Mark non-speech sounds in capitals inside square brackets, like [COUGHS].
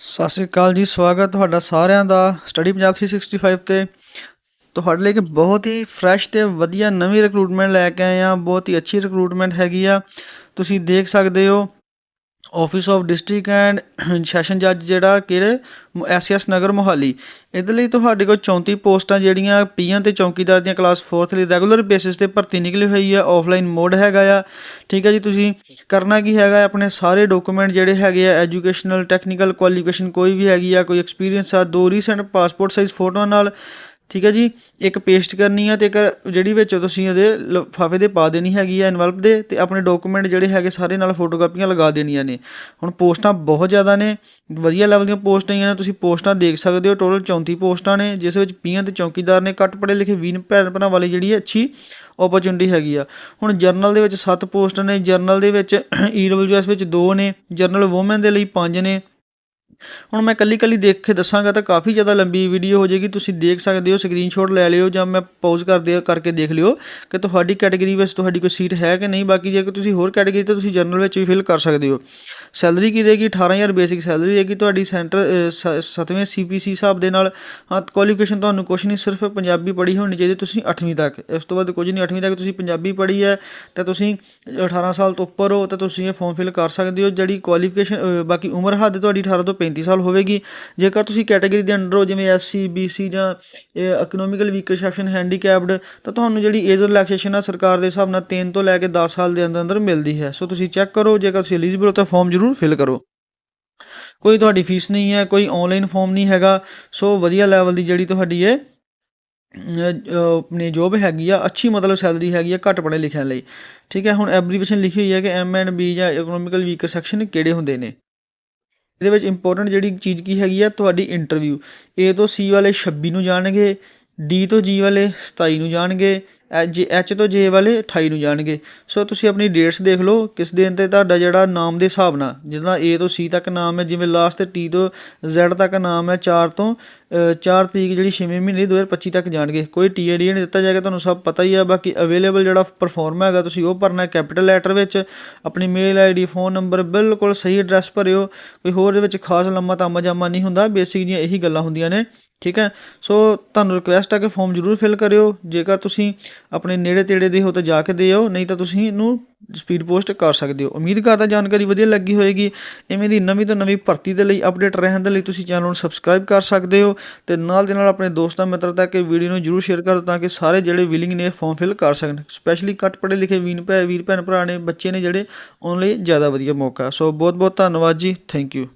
ਸਤਿ ਸ਼੍ਰੀ ਅਕਾਲ ਜੀ, ਸਵਾਗਤ ਤੁਹਾਡਾ ਸਾਰਿਆਂ ਦਾ ਸਟੱਡੀ ਪੰਜਾਬ 365 ਤੇ। ਤੁਹਾਡੇ ਲਈ ਇੱਕ ਬਹੁਤ ਹੀ ਫਰੈਸ਼ ਤੇ ਵਧੀਆ ਨਵੀਂ ਰਿਕਰੂਟਮੈਂਟ ਲੈ ਕੇ ਆਏ ਆ ਬਹੁਤ ਹੀ ਅੱਛੀ ਰਿਕਰੂਟਮੈਂਟ ਹੈਗੀ ਆ। ਤੁਸੀਂ ਦੇਖ ਸਕਦੇ ਹੋ office of district and session ਜੱਜ ਜਿਹੜਾ ਕਿਹੜੇ? ਐਸਐਸ ਨਗਰ ਮੋਹਾਲੀ। ਇਹਦੇ ਲਈ ਤੁਹਾਡੇ ਕੋਲ 34 ਪੋਸਟਾਂ ਜਿਹੜੀਆਂ ਪੀਆਂ ਤੇ ਚੌਕੀਦਾਰ ਦੀਆਂ ਕਲਾਸ 4th ਲਈ ਰੈਗੂਲਰ ਬੇਸਿਸ ਤੇ ਭਰਤੀ ਨਿਕਲੀ ਹੋਈ ਆ ਆਫਲਾਈਨ ਮੋਡ ਹੈਗਾ ਆ। ਠੀਕ ਹੈ ਜੀ, ਤੁਸੀਂ ਕਰਨਾ ਕੀ ਹੈਗਾ, ਆਪਣੇ ਸਾਰੇ ਡਾਕੂਮੈਂਟ ਜਿਹੜੇ ਹੈਗੇ ਆ ਐਜੂਕੇਸ਼ਨਲ ਟੈਕਨੀਕਲ ਕੁਆਲੀਫਿਕੇਸ਼ਨ ਕੋਈ ਵੀ ਹੈਗੀ ਆ, ਕੋਈ ਐਕਸਪੀਰੀਅੰਸ ਆ, ਦੋ ਰੀਸੈਂਟ ਪਾਸਪੋਰਟ ਸਾਈਜ਼ ਫੋਟੋਆਂ ਨਾਲ ਠੀਕ ਹੈ ਜੀ, ਇੱਕ ਪੇਸਟ ਕਰਨੀ ਆ ਤੇ ਇੱਕ ਜਿਹੜੀ ਵਿੱਚ ਤੁਸੀਂ ਉਹਦੇ ਲਿਫਾਫੇ ਦੇ ਪਾ ਦੇਣੀ ਹੈਗੀ ਆ ਇਨਵਲਪ ਦੇ ਤੇ ਆਪਣੇ ਡਾਕੂਮੈਂਟ ਜਿਹੜੇ ਹੈਗੇ ਸਾਰੇ ਨਾਲ ਫੋਟੋਕਾਪੀਆਂ ਲਗਾ ਦੇਣੀਆਂ ਨੇ। ਹੁਣ ਪੋਸਟਾਂ ਬਹੁਤ ਜ਼ਿਆਦਾ ਨੇ, ਵਧੀਆ ਲੈਵਲ ਦੀਆਂ ਪੋਸਟਾਂ ਆਈਆਂ ਨੇ, ਤੁਸੀਂ ਪੋਸਟਾਂ ਦੇਖ ਸਕਦੇ ਹੋ ਟੋਟਲ 34 ਪੋਸਟਾਂ ਨੇ, ਜਿਸ ਵਿੱਚ ਪੀਆਂ ਤੇ ਚੌਕੀਦਾਰ ਨੇ ਘੱਟ ਪੜ੍ਹੇ ਲਿਖੇ 20 ਭੈਣ ਭਰਾ ਵਾਲੀ ਜਿਹੜੀ ਹੈ ਅੱਛੀ ਓਪਰਚੁਨਿਟੀ ਹੈਗੀ ਆ। ਹੁਣ ਜਰਨਲ ਦੇ ਵਿੱਚ 7 ਪੋਸਟਾਂ ਨੇ ਜਰਨਲ ਦੇ ਵਿੱਚ [COUGHS] ਈਡਬਲਯੂਐਸ ਵਿੱਚ 2 ਨੇ ਜਰਨਲ ਔਮਨ ਦੇ ਲਈ 5 ਨੇ ਹੁਣ ਮੈਂ ਕੱਲੀ ਕੱਲੀ ਦੇਖ ਕੇ ਦੱਸਾਂਗਾ ਤਾਂ ਕਾਫੀ ਜ਼ਿਆਦਾ ਲੰਬੀ ਵੀਡੀਓ ਹੋ ਜਾਏਗੀ। ਤੁਸੀਂ ਦੇਖ ਸਕਦੇ ਹੋ ਸਕਰੀਨਸ਼ਾਟ ਲੈ ਲਿਓ ਜਾਂ ਮੈਂ ਪੌਜ਼ ਦਿਓ ਕਰਕੇ ਦੇਖ ਲਿਓ ਕਿ ਤੁਹਾਡੀ ਕੈਟਾਗਰੀ ਵਿੱਚ ਤੁਹਾਡੀ ਕੋਈ ਸੀਟ ਹੈ ਕਿ ਨਹੀਂ। ਬਾਕੀ ਜੇ ਤੁਸੀਂ ਹੋਰ ਕੈਟਾਗਰੀ ਤੇ ਤੁਸੀਂ ਜਨਰਲ ਵਿੱਚ ਵੀ ਫਿਲ ਕਰ ਸਕਦੇ ਹੋ। ਸੈਲਰੀ ਕੀ ਰਹੇਗੀ? 18000 ਬੇਸਿਕ ਸੈਲਰੀ ਰਹੇਗੀ। ਤੁਹਾਡੀ ਸੈਂਟਰ 7ਵੇਂ ਸੀਪੀਸੀ ਹਿਸਾਬ ਦੇ ਨਾਲ ਹਾਂ ਕੁਆਲੀਫਿਕੇਸ਼ਨ ਤੁਹਾਨੂੰ ਕੁਝ ਨਹੀਂ, ਸਿਰਫ ਪੰਜਾਬੀ ਪੜ੍ਹੀ ਹੋਣੀ ਚਾਹੀਦੀ ਤੁਸੀਂ 8ਵੀਂ ਤੱਕ। ਇਸ ਤੋਂ ਬਾਅਦ ਕੁਝ ਨਹੀਂ 8ਵੀਂ ਤੱਕ ਤੁਸੀਂ ਪੰਜਾਬੀ ਪੜ੍ਹੀ ਹੈ, ਤਾਂ ਤੁਸੀਂ 18 ਸਾਲ ਤੋਂ ਉੱਪਰ ਹੋ ਤਾਂ ਤੁਸੀਂ ਇਹ ਫਾਰਮ ਫਿਲ ਕਰ ਸਕਦੇ ਹੋ। ਜਿਹੜੀ ਕੁਆਲੀਫਿਕੇਸ਼ਨ ਬਾਕੀ ਉਮਰ ਹੱਦ ਤੁਹਾਡੀ 18 ਤੋਂ 35 ਸਾਲ ਹੋਵੇਗੀ। ਜੇਕਰ ਤੁਸੀਂ ਕੈਟਾਗਰੀ ਦੇ ਅੰਡਰ ਹੋ, ਜਿਵੇਂ ਐਸਸੀ ਬੀਸੀ ਜਾਂ ਇਕਨੋਮਿਕਲ ਵੀਕਰ ਸੈਕਸ਼ਨ ਹੈਂਡੀਕੈਪਡ ਤਾਂ ਤੁਹਾਨੂੰ ਜਿਹੜੀ ਏਜ ਰਿਲੈਕਸੇਸ਼ਨ ਆ, ਸਰਕਾਰ ਦੇ ਹਿਸਾਬ ਨਾਲ 3 ਤੋਂ ਲੈ ਕੇ 10 ਸਾਲ ਦੇ ਅੰਦਰ ਅੰਦਰ ਮਿਲਦੀ ਹੈ। ਸੋ ਤੁਸੀਂ ਚੈੱਕ ਕਰੋ, ਜੇਕਰ ਤੁਸੀਂ ਐਲੀਜੀਬਲ ਹੋ ਤਾਂ ਫਾਰਮ ਜ਼ਰੂਰ ਫਿਲ ਕਰੋ। ਕੋਈ ਤੁਹਾਡੀ ਫੀਸ ਨਹੀਂ ਹੈ, ਕੋਈ ਆਨਲਾਈਨ ਫਾਰਮ ਨਹੀਂ ਹੈਗਾ। ਸੋ ਵਧੀਆ ਲੈਵਲ ਦੀ ਜਿਹੜੀ ਤੁਹਾਡੀ ਹੈ ਆਪਣੀ ਜੋਬ ਹੈਗੀ ਆ, ਅੱਛੀ ਮਤਲਬ ਸੈਲਰੀ ਹੈਗੀ ਆ, ਘੱਟ ਪੜ੍ਹੇ ਲਿਖਿਆਂ ਲਈ। ਠੀਕ ਹੈ, ਹੁਣ ਐਬਰੀਵੇਸ਼ਨ ਲਿਖੀ ਹੋਈ ਹੈ ਕਿ ਐਮ ਐਂਡ ਬੀ ਜਾਂ ਇਕਨੋਮਿਕਲ ਵੀਕਰ ਸੈਕਸ਼ਨ ਕਿਹੜੇ ਹੁੰਦੇ ਨੇ? ਇਹਦੇ ਵਿੱਚ ਇੰਪੋਰਟੈਂਟ ਜਿਹੜੀ ਚੀਜ਼ ਕੀ ਹੈਗੀ ਆ, ਤੁਹਾਡੀ ਇੰਟਰਵਿਊ ਏ ਤੋਂ ਸੀ ਵਾਲੇ 26 ਨੂੰ ਜਾਣਗੇ ਡੀ ਤੋਂ ਜੀ ਵਾਲੇ 27 ਨੂੰ ਜਾਣਗੇ ਜੇ ਐਚ ਤੋਂ ਜੇ ਵਾਲੇ 28 ਨੂੰ ਜਾਣਗੇ। ਸੋ ਤੁਸੀਂ ਆਪਣੀ ਡੇਟਸ ਦੇਖ ਲਓ। ਕਿਸ ਦਿਨ ਤੇ ਤੁਹਾਡਾ ਜਿਹੜਾ ਨਾਮ ਦੇ ਹਿਸਾਬ ਨਾਲ, ਜਿੱਦਾਂ ਏ ਤੋਂ ਸੀ ਤੱਕ ਨਾਮ ਹੈ, ਜਿਵੇਂ ਲਾਸਟ ਤੇ ਟੀ ਤੋਂ ਜ਼ੈਡ ਤੱਕ ਨਾਮ ਹੈ 4 ਤੋਂ 4 ਤਰੀਕ ਜਿਹੜੀ 6ਵੇਂ ਮਹੀਨੇ 2025 ਤੱਕ ਜਾਣਗੇ। ਕੋਈ ਟੀ ਏ ਡੀ ਨਹੀਂ ਦਿੱਤਾ ਜਾਏਗਾ, ਤੁਹਾਨੂੰ ਸਭ ਪਤਾ ਹੀ ਆ। ਬਾਕੀ ਅਵੇਲੇਬਲ ਜਿਹੜਾ ਪਰਫਾਰਮ ਹੈਗਾ, ਤੁਸੀਂ ਉਹ ਭਰਨਾ ਕੈਪੀਟਲ ਲੈਟਰ ਵਿੱਚ। ਆਪਣੀ ਮੇਲ ਆਈਡੀ ਫੋਨ ਨੰਬਰ ਬਿਲਕੁਲ ਸਹੀ ਐਡਰੈਸ ਭਰਿਓ। ਕੋਈ ਹੋਰ ਦੇ ਵਿੱਚ ਖਾਸ ਲੰਮਾ ਤਾਮਾ ਜਾਮਾ ਨਹੀਂ ਹੁੰਦਾ। ਬੇਸਿਕ ਜੀਆਂ ਇਹੀ ਗੱਲਾਂ ਹੁੰਦੀਆਂ ਨੇ। ਠੀਕ ਹੈ? ਸੋ ਤੁਹਾਨੂੰ ਰਿਕੁਐਸਟ ਹੈ ਕਿ ਫਾਰਮ ਜ਼ਰੂਰ ਫਿਲ ਕਰਿਓ। ਜੇਕਰ ਤੁਸੀਂ ਆਪਣੇ ਨੇੜੇ ਤੇੜੇ ਦੇ ਹੋ ਤਾਂ ਜਾ ਕੇ ਦਿਓ ਨਹੀਂ ਤਾਂ ਤੁਸੀਂ ਇਹਨੂੰ ਸਪੀਡ ਪੋਸਟ ਕਰ ਸਕਦੇ ਹੋ। ਉਮੀਦ ਕਰਦਾ ਜਾਣਕਾਰੀ ਵਧੀਆ ਲੱਗੀ ਹੋਏਗੀ। ਇਵੇਂ ਦੀ ਨਵੀਂ ਤੋਂ ਨਵੀਂ ਭਰਤੀ ਦੇ ਲਈ ਅਪਡੇਟ ਰਹਿਣ ਦੇ ਲਈ ਤੁਸੀਂ ਚੈਨਲ ਨੂੰ ਸਬਸਕ੍ਰਾਈਬ ਕਰ ਸਕਦੇ ਹੋ ਤੇ ਨਾਲ ਦੇ ਨਾਲ ਆਪਣੇ ਦੋਸਤਾਂ ਮਿੱਤਰਾਂ ਤੱਕ ਇਹ ਵੀਡੀਓ ਨੂੰ ਜਰੂਰ ਸ਼ੇਅਰ ਕਰ ਦਿਓ ਤਾਂ ਕਿ ਸਾਰੇ ਜਿਹੜੇ ਵਿਲਿੰਗ ਨੇ ਫਾਰਮ ਫਿਲ ਕਰ ਸਕਣ। ਸਪੈਸ਼ਲੀ ਘੱਟ ਪੜ੍ਹੇ ਲਿਖੇ ਵੀਰ ਭੈ, ਵੀਰ ਭੈਣ ਭਰਾ ਨੇ, ਬੱਚੇ ਨੇ ਜਿਹੜੇ, ਉਹਨਾਂ ਲਈ ਜ਼ਿਆਦਾ ਵਧੀਆ ਮੌਕਾ। ਸੋ ਬਹੁਤ ਬਹੁਤ ਧੰਨਵਾਦ ਜੀ। Thank you